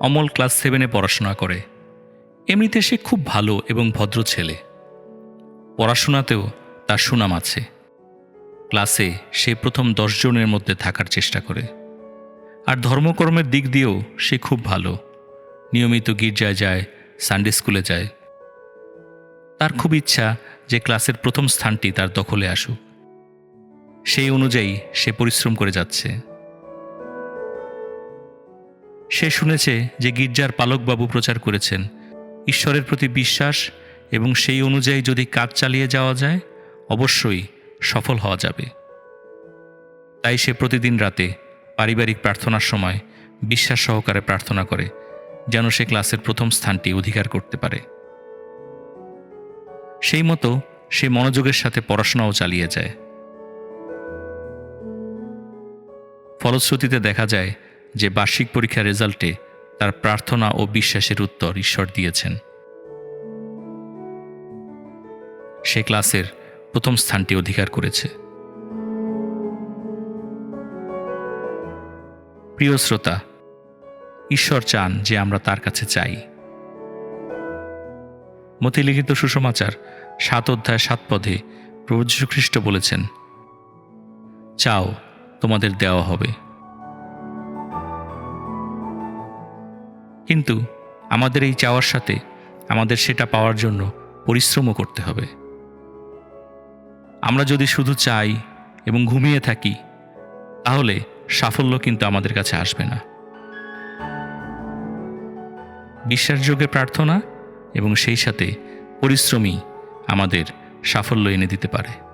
Amal class সেভেনে পড়াশোনা করে। এমনিতে সে খুব ভালো এবং ভদ্র ছেলে। পড়াশোনাতেও তার সুনাম আছে। ক্লাসে সে প্রথম দশজনের মধ্যে থাকার চেষ্টা করে। আর ধর্মকর্মের দিক দিয়েও সে খুব ভালো। নিয়মিত গির্জায় যায় সানডে স্কুলে যায়। তার খুব ইচ্ছা যে ক্লাসের প্রথম স্থানটি তার দখলে আসুক। সেই অনুযায়ী সে পরিশ্রম করে যাচ্ছে। সে শুনেছে যে গির্জার পালকবাবু প্রচার করেছেন। ঈশ্বরের প্রতি বিশ্বাস এবং সেই অনুযায়ী যদি কাজ চালিয়ে যাওয়া যায়, অবশ্যই সফল হওয়া যাবে। তাই সে প্রতিদিন রাতে পারিবারিক প্রার্থনার সময় বিশ্বাস সহকারে প্রার্থনা করে, যেন সে ক্লাসের প্রথম স্থানটি অধিকার করতে পারে। সেই মতো সে মনোযোগের সাথে পড়াশোনাও চালিয়ে যায়। ফলশ্রুতিতে দেখা যায় যে বার্ষিক পরীক্ষার রেজাল্টে তার প্রার্থনা ও বিশ্বাসের উত্তর ঈশ্বর দিয়েছেন। সে ক্লাসের প্রথম স্থানটি অধিকার করেছে। প্রিয় শ্রোতা, ঈশ্বর চান যে আমরা তার কাছে চাই। মতিলিখিত সুসমাচার সাত অধ্যায় সাত পদে প্রভু যীশু খ্রিস্ট বলেছেন, চাও, তোমাদের দেওয়া হবে। কিন্তু আমাদের এই চাওয়ার সাথে আমাদের সেটা পাওয়ার জন্য পরিশ্রমও করতে হবে। আমরা যদি শুধু চাই এবং ঘুমিয়ে থাকি, তাহলে সাফল্য কিন্তু আমাদের কাছে আসবে না। বিশ্বাসযোগ্য প্রার্থনা এবং সেই সাথে পরিশ্রমী আমাদের সাফল্য এনে দিতে পারে।